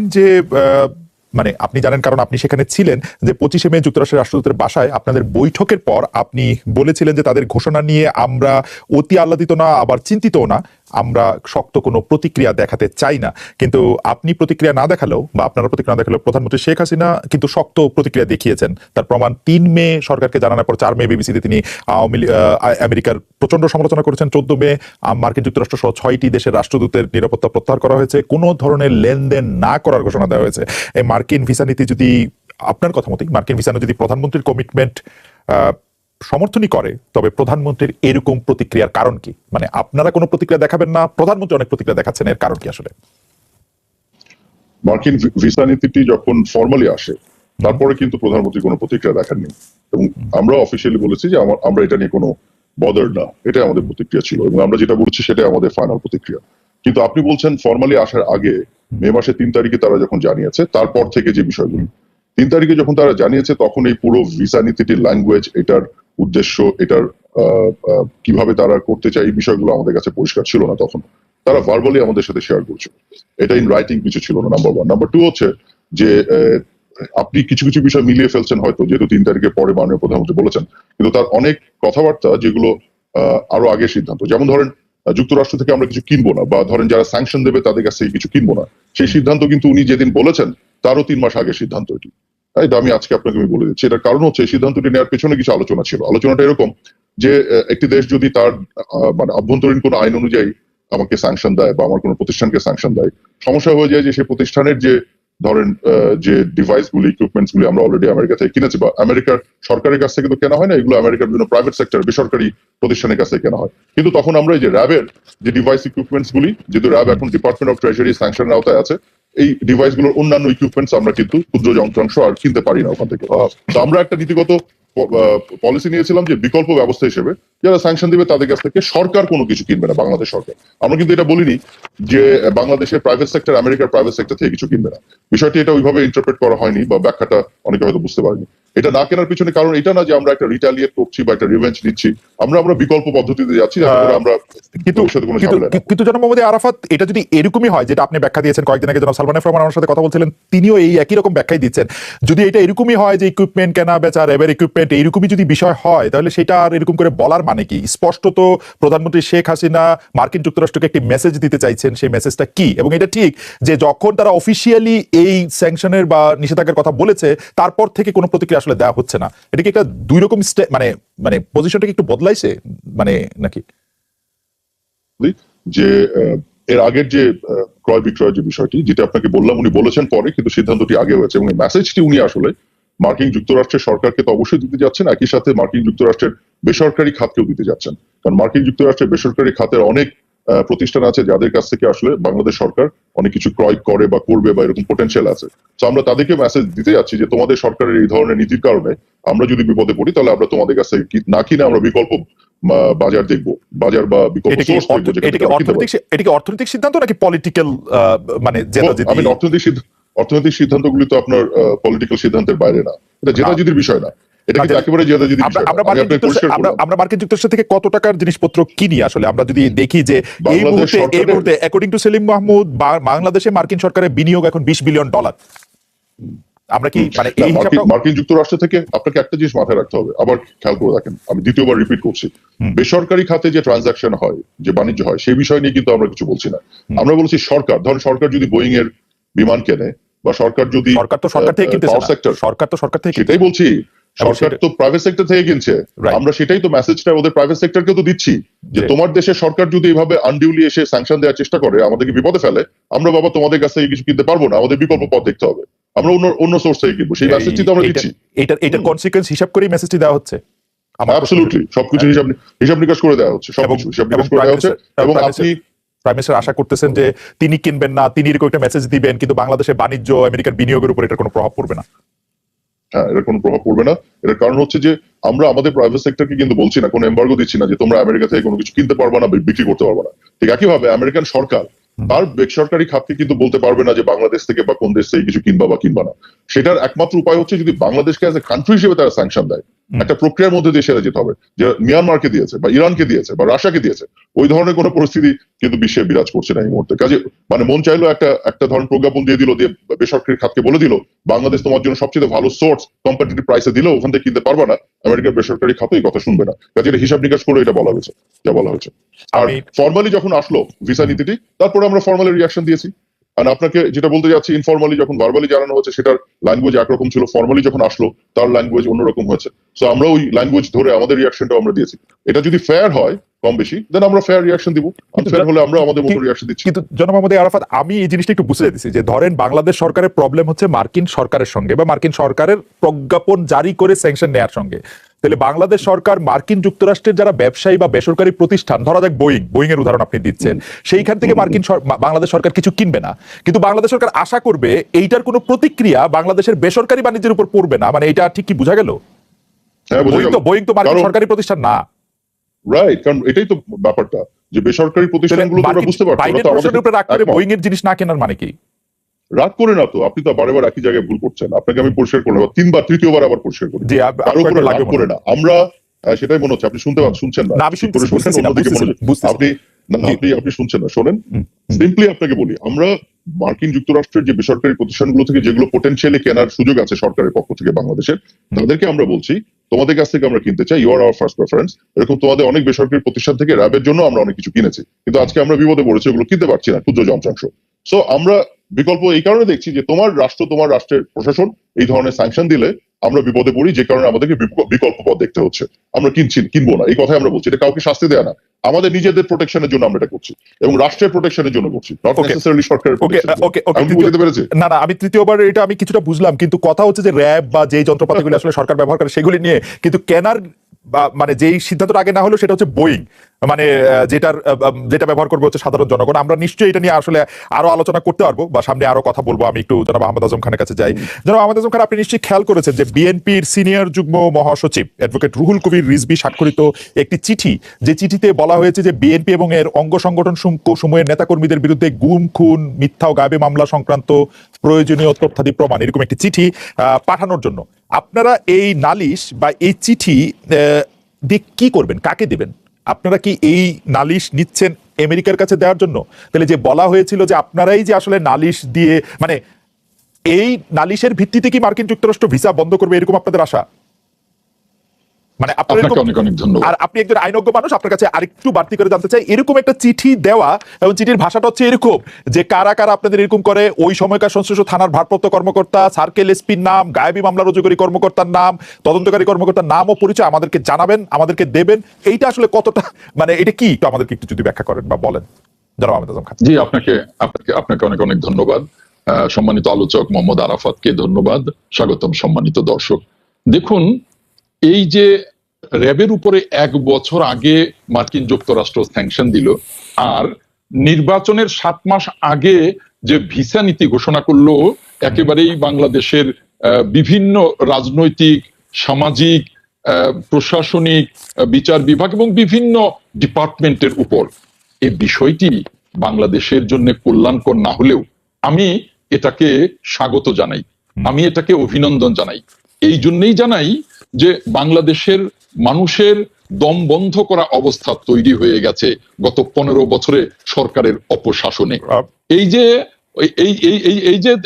যে মানে আপনি জানেন কারণ আপনি সেখানে ছিলেন, যে পঁচিশে মে যুক্তরাষ্ট্রের রাষ্ট্রদূতের বাসায় আপনাদের বৈঠকের পর আপনি বলেছিলেন যে তাদের ঘোষণা নিয়ে আমরা অতি আহ্লাদিত না, আবার চিন্তিত না। আমরা শক্ত কোনো প্রতিক্রিয়া দেখাতে চাই না। কিন্তু আপনি প্রতিক্রিয়া না দেখালেও বা আপনারা প্রতিক্রিয়া না দেখালেও প্রধানমন্ত্রী শেখ হাসিনা কিন্তু শক্ত প্রতিক্রিয়া দেখিয়েছেন। তার প্রমাণ তিন মে সরকারকে জানানোর পর চার মে বিবিসিতে তিনি আওয়ামী আমেরিকার প্রচণ্ড সমালোচনা করেছেন। চোদ্দ মে মার্কিন যুক্তরাষ্ট্র সহ ছয়টি দেশের রাষ্ট্রদূতের নিরাপত্তা প্রত্যাহার করা হয়েছে। কোনো ধরনের লেনদেন না করার ঘোষণা দেওয়া হয়েছে। এই মার্কিন ভিসা নীতি যদি আপনার কথা মতোই, মার্কিন ভিসা যদি প্রধানমন্ত্রীর কমিটমেন্ট সমর্থনই করে তবে প্রধানমন্ত্রীর এরকম প্রতিক্রিয়ার কারণ কি? মানে আপনারা কোনো প্রতিক্রিয়া দেখাবেন না প্রধানমন্ত্রী অনেক প্রতিক্রিয়া দেখাচ্ছেন এর কারণ কি আসলে? মার্কিন ভিসা নীতিটি যখন ফর্মালি আসে তারপরে কিন্তু প্রধানমন্ত্রী কোনো প্রতিক্রিয়া দেখাননি। এবং আমরা অফিসিয়ালি বলেছি যে আমরা এটা নিয়ে কোনো বদার না এটাই আমাদের প্রতিক্রিয়া ছিল। এবং আমরা যেটা বলছি সেটাই আমাদের ফাইনাল প্রতিক্রিয়া। কিন্তু আপনি বলছেন ফর্মালি আসার আগে মে মাসের তিন তারিখে তারা যখন জানিয়েছে তারপর থেকে যে বিষয়গুলো তিন তারিখে যখন তারা জানিয়েছে তখন এই পুরো ভিসা নীতিটির ল্যাঙ্গুয়েজ এটার উদ্দেশ্য এটার কীভাবে তারা করতে চায় এই বিষয়গুলো আমাদের কাছে পরিষ্কার ছিল না তখন। তারা ভার্বালি আমাদের সাথে শেয়ার করছে। এটা ইন রাইটিং কিছু ছিল না নাম্বার ওয়ান নাম্বার টু হচ্ছে যে আপনি কিছু কিছু বিষয় মিলিয়ে ফেলছেন হয়তো, যেহেতু তিন তারিখে পরে মাননীয় প্রধানমন্ত্রী বলেছেন। কিন্তু তার অনেক কথাবার্তা যেগুলো আরও আগের সিদ্ধান্ত। যেমন ধরেন যুক্তরাষ্ট্র থেকে আমরা কিছু কিনবো না, বা ধরেন যারা স্যাংশন দেবে তাদের কাছ কিছু কিনবো না। সেই সিদ্ধান্ত কিন্তু উনি যেদিন বলেছেন, তারও তিন মাস আগের সিদ্ধান্ত এটি। তাই আমি আজকে আপনাকে আমি বলে দিচ্ছি। এটার কারণ হচ্ছে এই সিদ্ধান্তটি নেওয়ার পেছনে কিছু আলোচনা ছিল। আলোচনাটা এরকম যে একটি দেশ যদি তার মানে অভ্যন্তরীণ কোনো আইন অনুযায়ী আমাকে স্যাংশন দেয় বা আমার কোনো প্রতিষ্ঠানকে স্যাংশন দেয়, সমস্যা হয়ে যায় যে সেই প্রতিষ্ঠানের যে, ধরেন যে ডিভাইস গুলি ইকুইপমেন্টস গুলি আমরা অলরেডি আমেরিকা থেকে কিনেছি বা আমেরিকার সরকারের কাছ থেকে তো কেনা হয় না, এগুলো আমেরিকার বিভিন্ন প্রাইভেট সেক্টর বেসরকারি প্রতিষ্ঠানের কাছ কেনা হয়। কিন্তু তখন আমরা এই যে র্যাবের যে ডিভাইস ইকুইপমেন্টস গুলি যেহেতু র্যাব এখন ডিপার্টমেন্ট অফ ট্রেজারি স্যাংশনের আওতায় আছে এই ডিভাইসগুলোর অন্যান্য ইকুইপমেন্টস আমরা কিন্তু ক্ষুদ্র যন্ত্রাংশ আর কিনতে পারি না ওখান থেকে। তো আমরা একটা নীতিগত পলিসি নিয়েছিলাম যে বিকল্প ব্যবস্থা হিসেবে যারা স্যাংশন দিবে তাদের কাছ থেকে সরকার কোনো কিছু কিনবে না বাংলাদেশ সরকার। আমরা কিন্তু এটা বলিনি যে বাংলাদেশের প্রাইভেট সেক্টর আমেরিকার প্রাইভেট সেক্টর থেকে কিছু কিনবে না। বিষয়টি এটা ওইভাবে ইন্টারপ্রেট করা হয়নি বা ব্যাখ্যাটা অনেকে হয়তো বুঝতে পারেনি। এটা না কেনার পিছনে কারণ এটা না যে আমরা একটা রিটালিয়েট করছি বা একটা রিভেঞ্জ নিচ্ছি আমরা আমরা বিকল্প পদ্ধতিতে যাচ্ছি আমরা কিন্তু কিন্তু জনাব মোহাম্মদ আরাফাত এটা যদি এরকমই হয় যেটা আপনি ব্যাখ্যা দিয়েছেন কয়েকদিন আগে জনাব সালমান এফ রহমান আমার সাথে কথা বলছিলেন তিনিও এই একই রকম ব্যাখ্যাই দিচ্ছেন। যদি এটা এরকমই হয় যে ইকুইপমেন্ট কেনা বেচা র্যাবের ইকুইপমেন্ট এইরকমই যদি বিষয় হয়, তাহলে সেটা আর এরকম করে বলার মানে কি? স্পষ্টত প্রধানমন্ত্রী শেখ হাসিনা মার্কিন যুক্তরাষ্ট্রকে একটি মেসেজ দিতে চাইছেন, সেই মেসেজটা কি? এবং এটা ঠিক যে যখন তারা অফিসিয়ালি এই স্যাংশনের বা নিষেধাজ্ঞার কথা বলেছে, তারপর থেকে কোনো প্রতিক্রিয়া আসলে দেওয়া হচ্ছে না। এটা কি একটা দুই রকম মানে মানে পজিশনটাকে একটু বদলাইছে? মানে নাকি? যে এর আগের যে ক্রয় বিক্রয় যে বিষয়টি, যেটা আপনাকে বললাম, উনি বলেছেন পরে, কিন্তু সিদ্ধান্তটি আগে হয়েছে এবং এই মেসেজটি উনি আসলে মার্কিন যুক্তরাষ্ট্রের সরকারকে তো অবশ্যই দিতে যাচ্ছেন একই সাথে মার্কিন যুক্তরাষ্ট্রের বেসরকারি খাতকেও দিতে যাচ্ছেন কারণ মার্কিন যুক্তরাষ্ট্রের বেসরকারি খাতের অনেক প্রতিষ্ঠান আছে যাদের কাছ থেকে আসলে বাংলাদেশ সরকার অনেক কিছু ক্রয় করে বা করবে বা এরকম পোটেনশিয়াল আছে তো আমরা তাদেরকে মেসেজ দিতে যাচ্ছি যে তোমাদের সরকারের এই ধরনের নীতির কারণে আমরা যদি বিপদে পড়ি তাহলে আমরা তোমাদের কাছে না কিনে আমরা বিকল্প বাজার দেখব বাজার বা বিকল্প সোর্স দেখব এটা কি। অর্থনৈতিক সিদ্ধান্ত নাকি পলিটিক্যাল মানে আমি অর্থনৈতিক সিদ্ধ- অর্থনৈতিক সিদ্ধান্তগুলি তো আপনার পলিটিক্যাল সিদ্ধান্তের বাইরে না। এটা জেদাজিদির বিষয় না। এটা কিন্তু একেবারে বিষয়। আমরা মার্কিন যুক্তরাষ্ট্র- থেকে কত টাকার জিনিসপত্র কিনি? আসলে আমরা যদি দেখি যে এই মুহূর্তে এই মুহূর্তে অ্যাকর্ডিং টু সেলিম মাহমুদ বাংলাদেশে মার্কিন সরকারের বিনিয়োগ এখন বিশ বিলিয়ন ডলার। আমরা কি মানে এই মার্কিন যুক্তরাষ্ট্র থেকে আপনাকে একটা জিনিস মাথায় রাখতে হবে। আবার খেয়াল করে দেখেন আমি দ্বিতীয়বার রিপিট করছি। বেসরকারি খাতে যে ট্রানজাকশন হয় যে বাণিজ্য হয় সেই বিষয় নিয়ে কিন্তু আমরা কিছু বলছি না। আমরা বলছি সরকার ধরেন সরকার যদি বোয়িং এর বিমান কেনে বা সরকার যদি সরকার তো সরকার থেকে কিনতেছে সেক্টর সরকার তো সরকার থেকে সেটাই বলছি সরকার তো প্রাইভেট সেক্টর থেকে কিনছে। আমরা সেটাই তো মেসেজটা ওদের প্রাইভেট সেক্টরকে তো দিচ্ছি যে তোমার দেশের সরকার যদি এইভাবে আনডিউলি এসে স্যাংশন দেওয়ার চেষ্টা করে আমাদেরকে বিপদে ফেলে আমরা বাবা তোমাদের কাছ থেকে কিছু কিনতে পারব না আমাদের বিকল্প পথ দেখতে হবে। আমরা অন্য অন্য সোর্স থেকে কিনবো সেই মেসেজটি তো আমরা দিচ্ছি। এটা এটার কনসিকুয়েন্স হিসাব করেই মেসেজটি দেওয়া হচ্ছে। অ্যাবসলুটলি সবকিছু হিসাব হিসাব নিকাশ করে দেওয়া হচ্ছে সবকিছু হিসাব নিকাশ করে দেওয়া হচ্ছে। এবং আপনি প্রাইম মিনিস্টার আশা করতেছেন যে তিনি কিনবেন না তিনি এরকম একটা মেসেজ দিবেন কিন্তু বাংলাদেশের বাণিজ্য আমেরিকার বিনিয়োগের উপর এটার কোনো প্রভাব পড়বে না। হ্যাঁ এর কোনো প্রভাব পড়বে না। এর কারণ হচ্ছে যে আমরা আমাদের প্রাইভেট সেক্টরকে কিন্তু বলছি না কোনো এম্বার্গো দিচ্ছি না যে তোমরা আমেরিকা থেকে কোনো কিছু কিনতে পারব না বিক্রি করতে পারব না। ঠিক একইভাবে আমেরিকান সরকার তার বেসরকারি খাতকে কিন্তু বলতে পারবে না যে বাংলাদেশ থেকে বা কোন দেশ থেকে কিছু কিনবা বা কিনবা না। সেটার একমাত্র উপায় হচ্ছে যদি বাংলাদেশকে অ্যাজ এ কান্ট্রি হিসেবে তারা স্যাংশন দেয় একটা প্রক্রিয়ার মধ্যে দিয়ে সেটা যেতে হবে। যে মিয়ানমারকে দিয়েছে বা ইরানকে দিয়েছে বা রাশিয়াকে দিয়েছে ওই ধরনের কোনো পরিস্থিতি কিন্তু বিশ্বে বিরাজ করছে না এই মুহূর্তে। কাজে মানে মন চাইলো একটা একটা ধরনের প্রজ্ঞাপন দিয়ে দিল দিয়ে বেসরকারি খাতকে বলে দিল বাংলাদেশ তোমার জন্য সবচেয়ে ভালো সোর্স কম্পিটিটিভ প্রাইসে দিল ওখান থেকে কিনতে পারবা না আমেরিকার বেসরকারি খাত এই কথা শুনবে না। কাজে এটা হিসাব নিকাশ করে এটা বলা হয়েছে যা বলা হয়েছে। আর ফর্মালি যখন আসলো ভিসা নীতিটি তারপরে আমরা ফর্মালি রিয়াকশন দিয়েছি। আর আপনাকে যেটা বলতে যাচ্ছি ইনফর্মালি যখন ভার্বালি জানানো হচ্ছে, সেটার ল্যাঙ্গুয়েজ একরকম ছিল। ফর্মালি যখন আসলো, তার ল্যাঙ্গুয়েজ অন্যরকম হয়েছে। সো আমরা ওই ল্যাঙ্গুয়েজ ধরে আমাদের রিয়াকশনটাও আমরা দিয়েছি। এটা যদি ফেয়ার হয় কম বেশি দেন আমরা ফেয়ার রিয়াকশন দিব। আনফেয়ার হলে আমরা আমাদের মতো রিয়াকশন দিচ্ছি। কিন্তু জনাব মোহাম্মদ আরাফাত আমি এই জিনিসটা একটু বুঝতে চাইছি যে ধরেন বাংলাদেশ সরকারের প্রবলেম হচ্ছে মার্কিন সরকারের সঙ্গে বা মার্কিন সরকারের প্রজ্ঞাপন জারি করে স্যাংশন নেয়ার সঙ্গে। তাহলে বাংলাদেশ সরকার মার্কিন যুক্তরাষ্ট্রের যারা ব্যবসায়ী বা বেসরকারি প্রতিষ্ঠান ধরা যাক বোয়িং বোয়িং এর উদাহরণ আপনি দিচ্ছেন সেইখান থেকে মার্কিন বাংলাদেশ সরকার কিছু কিনবে না। কিন্তু বাংলাদেশ সরকার আশা করবে এইটার কোনো প্রতিক্রিয়া বাংলাদেশের বেসরকারি বাণিজ্যের উপর পড়বে না। মানে এটা ঠিক কি বোঝা গেল? হ্যাঁ বোয়িং তো বোয়িং তো মার্কিন সরকারি প্রতিষ্ঠান না। রাইট কারণ এটাই তো ব্যাপারটা যে বেসরকারি প্রতিষ্ঠানগুলো আমরা বুঝতে পারছি উপরে রাগ করে বোয়িং এর জিনিস না কেনার মানে কি? রাগ করে না তো আপনি তো বারে বার একই জায়গায় ভুল করছেন আপনাকে আমি পরিষ্কার করলাম তিনবার তৃতীয়বার আবার পরিষ্কার করি কারও উপরে রাগ করে না আমরা সেটাই মনে হচ্ছে আপনি শুনতে শুনছেন না। আপনি। আপনি আপনি শুনছেন না শোনেন। সিম্পলি আপনাকে বলি আমরা মার্কিন যুক্তরাষ্ট্রের যে বেসরকারি প্রতিষ্ঠানগুলো থেকে যেগুলো পোটেনশিয়ালি কেনার সুযোগ আছে সরকারের পক্ষ থেকে বাংলাদেশের তাদেরকে আমরা বলছি তোমাদের কাছ থেকে আমরা কিনতে চাই you are our first preference এরকম তোমাদের অনেক বেসরকারি প্রতিষ্ঠান থেকে র্যাবের জন্য আমরা অনেক কিছু কিনেছি। কিন্তু আজকে আমরা বিপদে পড়েছি ওগুলো কিনতে পারছি না, ক্ষুদ্র যন্ত্রাংশ সো আমরা বিকল্প এই কারণে দেখছি যে তোমার রাষ্ট্র, তোমার রাষ্ট্রের প্রশাসন এই ধরনের স্যাংশন দিলে আমরা বিপদে পড়ি যে কারণে আমাদেরকে বিকল্প পথ দেখতে হচ্ছে। আমরা কিনছি কিনবো না এই কথাই আমরা বলছি। এটা কাউকে শাস্তি দেয়া না। আমাদের নিজেদের প্রোটেকশনের জন্য আমরা এটা করছি এবং রাষ্ট্রের প্রোটেকশনের জন্য করছি নট নেসেসারিলি সরকারের ওকে। ওকে আমি বুঝতে পেরেছি? না না আমি তৃতীয়বার এটা আমি কিছুটা বুঝলাম কিন্তু কথা হচ্ছে যে র্যাব বা যে যন্ত্রপাতিগুলো আসলে সরকার ব্যবহার করে সেগুলি নিয়ে কিন্তু কেনার বা মানে যেই সিদ্ধান্তটা আগে না হলো সেটা হচ্ছে বোয়িং মানে যেটার যেটা ব্যবহার করবে হচ্ছে সাধারণ জনগণ। আমরা নিশ্চয়ই এটা নিয়ে আসলে আরও আলোচনা করতে পারব বা সামনে আরও কথা বলব। আমি একটু জনাব আহমদ আজম খানের কাছে যাই। জনাব আহমদ আজম খান, আপনি নিশ্চয়ই খেয়াল করেছেন যে বিএনপির সিনিয়র যুগ্ম মহাসচিব অ্যাডভোকেট রুহুল কবির রিজবি স্বাক্ষরিত একটি চিঠি, যে চিঠিতে বলা হয়েছে যে বিএনপি এবং এর অঙ্গ সংগঠন সুম- সমূহের নেতাকর্মীদের বিরুদ্ধে গুম, খুন, মিথ্যা ও গাবে মামলা সংক্রান্ত প্রয়োজনীয় তথ্যাদি প্রমাণ, এরকম একটি চিঠি পাঠানোর জন্য। আপনারা এই নালিশ বা এই চিঠি দিয়ে কি করবেন? কাকে দিবেন? আপনারা কি এই নালিশ নিচ্ছেন আমেরিকার কাছে দেওয়ার জন্য? তাহলে যে বলা হয়েছিল যে আপনারাই যে আসলে নালিশ দিয়ে মানে এই নালিশের ভিত্তিতে কি মার্কিন যুক্তরাষ্ট্র ভিসা বন্ধ করবে এরকম আপনাদের আশা? মানে আপনাকে অনেক অনেক ধন্যবাদ। আর আপনি একজন আইনজ্ঞ মানুষ আপনার কাছে আরেকটু বাড়তি করে জানতে চাই এরকম একটা চিঠি দেওয়া এবং চিঠির ভাষাটা হচ্ছে এরকম যে কারা কারা আপনাদের এরকম করে ওই সময়কার সংশ্লিষ্ট থানার ভারপ্রাপ্ত কর্মকর্তা সার্কেল এসপির নাম গায়েবী মামলা রুজুকারী কর্মকর্তার নাম তদন্তকারী কর্মকর্তার নাম ও পরিচয় আমাদেরকে জানাবেন আমাদেরকে দেবেন। এইটা আসলে কতটা মানে এটা কি? একটু আমাদেরকে একটু যদি ব্যাখ্যা করেন বা বলেন। জনাব আহমেদ আজম খান। জি আপনাকে আপনাকে আপনাকে অনেক অনেক ধন্যবাদ। সম্মানিত আলোচক মোহাম্মদ আরাফাতকে ধন্যবাদ। স্বাগতম সম্মানিত দর্শক। দেখুন এই যে র্যাবের উপরে এক বছর আগে মার্কিন যুক্তরাষ্ট্র স্যাংশন দিল আর নির্বাচনের সাত মাস আগে যে ভিসা নীতি ঘোষণা করল একেবারেই বাংলাদেশের বিভিন্ন রাজনৈতিক সামাজিক প্রশাসনিক বিচার বিভাগ এবং বিভিন্ন ডিপার্টমেন্টের উপর। এই বিষয়টি বাংলাদেশের জন্য কল্যাণকর না হলেও আমি এটাকে স্বাগত জানাই। আমি এটাকে অভিনন্দন জানাই। এই জন্যই জানাই যে বাংলাদেশের মানুষের দম বন্ধ করা অবস্থা তৈরি হয়ে গেছে গত পনেরো বছরে সরকারের অপশাসনে। এই যে এই- এই এই যে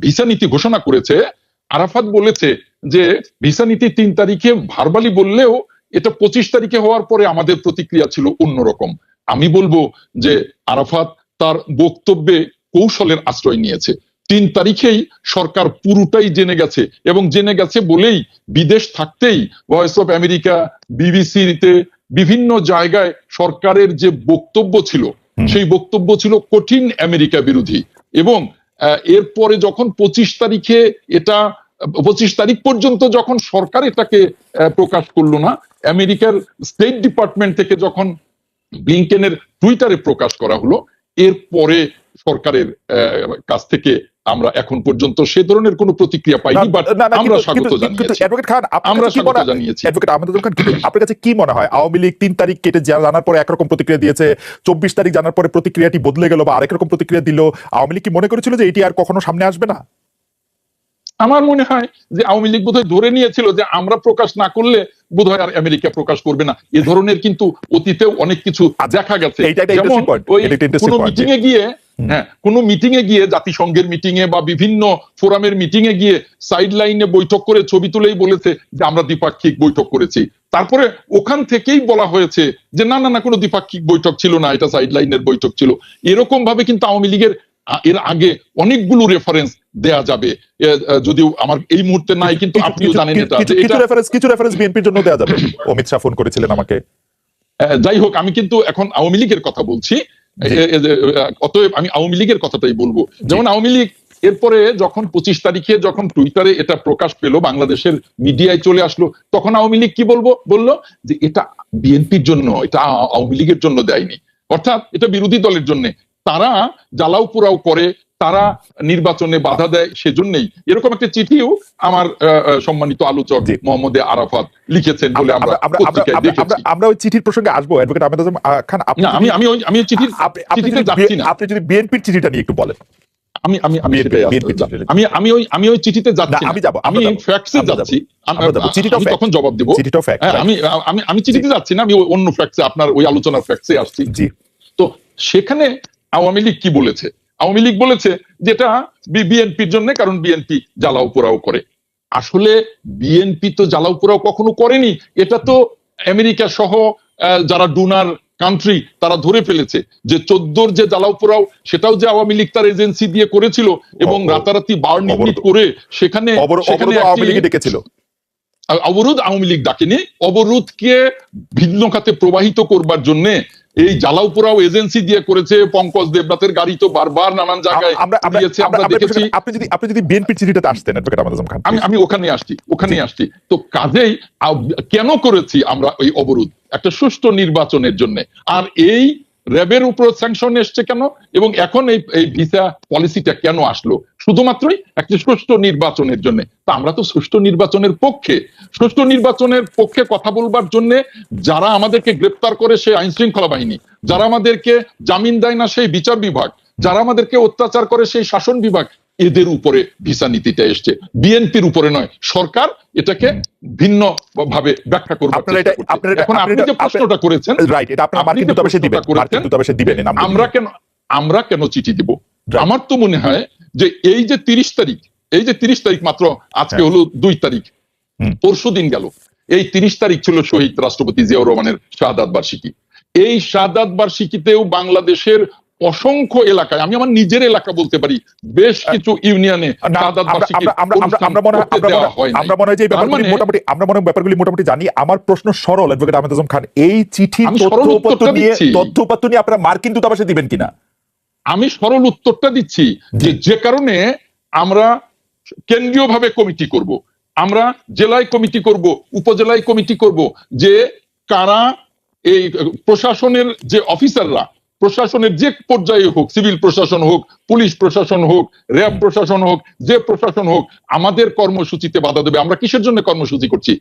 ভিসা নীতি ঘোষণা করেছে আরাফাত বলেছে যে ভিসা নীতি তিন তারিখে ভারবালি বললেও এটা পঁচিশ তারিখে হওয়ার পরে আমাদের প্রতিক্রিয়া ছিল অন্যরকম। আমি বলব যে আরাফাত তার বক্তব্যে কৌশলের আশ্রয় নিয়েছে। তিন তারিখেই সরকার পুরোটাই জেনে গেছে এবং জেনে গেছে বলেই বিদেশ থাকতেই ভয়েস অফ আমেরিকা বিবিসিতে বিভিন্ন জায়গায় সরকারের যে বক্তব্য ছিল সেই বক্তব্য ছিল কঠিন আমেরিকা বিরোধী এবং এরপরে যখন পঁচিশ তারিখে এটা পঁচিশ তারিখ পর্যন্ত যখন সরকার এটাকে প্রকাশ করল না আমেরিকার স্টেট ডিপার্টমেন্ট থেকে যখন ব্লিংকেনের টুইটারে প্রকাশ করা হলো এরপরে সরকারের আহ, কাছ থেকে আমরা এখন পর্যন্ত সে ধরনের কোনো প্রতিক্রিয়া পাইনি বাট আমরা স্বাগত জানিয়েছি। অ্যাডভোকেট খান আপনার আমরা স্বাগত জানিয়েছি। অ্যাডভোকেট আহমেদ খান কিন্তু আপনার কাছে কি মনে হয়? আওয়ামী লীগ তিন তারিখ কেটে জানার পরে একরকম প্রতিক্রিয়া দিয়েছে চব্বিশ তারিখ জানার পরে প্রতিক্রিয়াটি বদলে গেল বা আরেক রকম প্রতিক্রিয়া দিল আওয়ামী লীগ কি মনে করেছিল যে এটি আর কখনো সামনে আসবে না? আমার মনে হয় যে আওয়ামী লীগ বোধহয় ধরে নিয়েছিল যে আমরা প্রকাশ না করলে বোধহয় আর আমেরিকা প্রকাশ করবে না। এ ধরনের কিন্তু অতীতেও অনেক কিছু দেখা গেছে। যেমন ওই কোনো মিটিং এ গিয়ে হ্যাঁ কোনো মিটিং এ গিয়ে জাতিসংঘের মিটিং এ বা বিভিন্ন ফোরামের মিটিং এ গিয়ে সাইড লাইনে বৈঠক করে ছবি তুলেই বলেছে যে আমরা দ্বিপাক্ষিক বৈঠক করেছি। তারপরে ওখান থেকেই বলা হয়েছে যে না না না কোনো দ্বিপাক্ষিক বৈঠক ছিল না এটা সাইড লাইনের বৈঠক ছিল। এরকম ভাবে কিন্তু আওয়ামী লীগের এর আগে অনেকগুলো রেফারেন্স দেয়া যাবে। যদিও আমার এই মুহূর্তে নাই কিন্তু আপনিও জানেন এটা কিছু রেফারেন্স কিছু রেফারেন্স বিএনপির জন্য দেওয়া যাবে। অমিত শাহ ফোন করেছিলেন আমাকে। যাই হোক আমি কিন্তু এখন আওয়ামী লীগের কথা বলছি। অতএব আমি আওয়ামী লীগের কথাটাই বলব। যেমন আওয়ামী লীগ এরপরে যখন পঁচিশ তারিখে যখন টুইটারে এটা প্রকাশ পেল বাংলাদেশের মিডিয়ায় চলে আসলো তখন আওয়ামী লীগ কি বলব? বলল যে এটা বিএনপির জন্য এটা আওয়ামী লীগের জন্য দেয়নি। অর্থাৎ এটা বিরোধী দলের জন্য। তারা জ্বালাও পোড়াও করে তারা নির্বাচনে বাধা দেয় সেজন্যই। এরকম একটা চিঠিও আমার সম্মানিত আলোচক মোহাম্মদ আরাফাত লিখেছেন বলে আমরা আমরা ওই চিঠির প্রসঙ্গে আসব অ্যাডভোকেট আহমেদ আজম খান আপনি আমি আমি ওই- আমি চিঠির চিঠিতে যাচ্ছি না। আপনি যদি বিএনপির চিঠিটা নিয়ে একটু বলেন। আমি আমি আমি। আমি আমি ওই আমি ওই চিঠিতে যাচ্ছি আমি যাব, আমি আমরা যাচ্ছি। আমি। তখন জবাব দেব। হ্যাঁ, আমি আমি আমি চিঠিতে যাচ্ছি না আমি অন্য ফ্যাক্সে আপনার ওই আলোচনার ফ্যাক্সে আসছি। জি। তো সেখানে আওয়ামী লীগ কি বলেছে? আওয়ামী লীগ বলেছে যেটা বিএনপির জন্য কারণ বিএনপি জ্বালাও পোড়াও করে। আসলে বিএনপি তো জ্বালাও পোড়াও কখনো করেনি এটা তো আমেরিকা সহ যারা ডোনার কান্ট্রি তারা ধরে ফেলেছে যে চোদ্দোর যে জ্বালাও পোড়াও সেটাও যে আওয়ামী লীগ তার এজেন্সি দিয়ে করেছিল এবং রাতারাতি বার্ন ইউনিট করে সেখানে অবরোধ সেখানে আওয়ামী একটি- লীগে ডেকেছিল। অবরোধ আওয়ামী লীগ ডাকেনি অবরোধকে ভিন্ন খাতে প্রবাহিত করবার জন্য এই জ্বালাও পোড়াও এজেন্সি দিয়ে করেছে পঙ্কজ দেবনাথের গাড়ি তো বারবার নানান জায়গায় দিয়েছে আমরা- দেখেছি। আপনি যদি আপনি যদি বিএনপি চিঠিটাতে আসতেন অ্যাডভোকেট আমাদের খান আমি আমি ওখানে আসছি ওখানে আসছি। তো কাজেই কেন করেছি আমরা ওই অবরোধ? একটা সুষ্ঠু নির্বাচনের জন্য। আর এই র্যাবের উপর স্যাংশন এসছে কেন? এবং এখন এই এই ভিসা পলিসিটা কেন আসলো? শুধুমাত্রই একটা সুষ্ঠু নির্বাচনের জন্য। তা আমরা তো সুষ্ঠু নির্বাচনের পক্ষে। সুষ্ঠু নির্বাচনের পক্ষে কথা বলবার জন্য যারা আমাদেরকে গ্রেপ্তার করে সেই আইন শৃঙ্খলা বাহিনী, যারা আমাদেরকে জামিন দেয় না সেই বিচার বিভাগ, যারা আমাদেরকে অত্যাচার করে সেই শাসন বিভাগ এদের উপরে ভিসা নীতিটা এসছে। বিএনপির উপরে নয় সরকার এটাকে ভিন্ন ভাবে ব্যাখ্যা করবে আপনারা এটা- আপনারা এখন আপনি যে প্রশ্নটা করেছেন আমরা কেন আমরা কেন চিঠি দিব? আমার তো মনে হয় যে এই যে তিরিশ তারিখ এই যে তিরিশ তারিখ মাত্র আজকে হ্যাঁ। হলো দুই তারিখ। পরশু দিন গেল। এই তিরিশ তারিখ ছিল শহীদ রাষ্ট্রপতি জিয়াউর রহমানের শাহাদাত বার্ষিকী। এই শাহাদাত বার্ষিকীতেও বাংলাদেশের অসংখ্য এলাকায় আমি আমার নিজের এলাকা বলতে পারি বেশ কিছু ইউনিয়নে আমরা- মনে হয়- যে ব্যাপারগুলি মানে- মোটামুটি আমরা মনে ব্যাপারগুলি মোটামুটি জানি। আমার প্রশ্ন সরল অ্যাডভোকেট আহমেদ আজম খান এই চিঠি তথ্য উপাত্ত নিয়ে। তথ্য উপাত্ত নিয়ে আপনারা মার্কিন দূতাবাসে দিবেন কিনা? আমি সরল উত্তরটা দিচ্ছি যে যে কারণে আমরা কেন্দ্রীয় ভাবে কমিটি করব। আমরা জেলায় কমিটি করব উপজেলায় কমিটি করব যে কারা এই প্রশাসনের যে অফিসাররা প্রশাসনের যে পর্যায়ে হোক, সিভিল প্রশাসন হোক, পুলিশ প্রশাসন হোক, র্যাব প্রশাসন হোক, যে প্রশাসন হোক, আমাদের কর্মসূচিতে বাধা দেবে। আমরা কিসের জন্য কর্মসূচি করছি?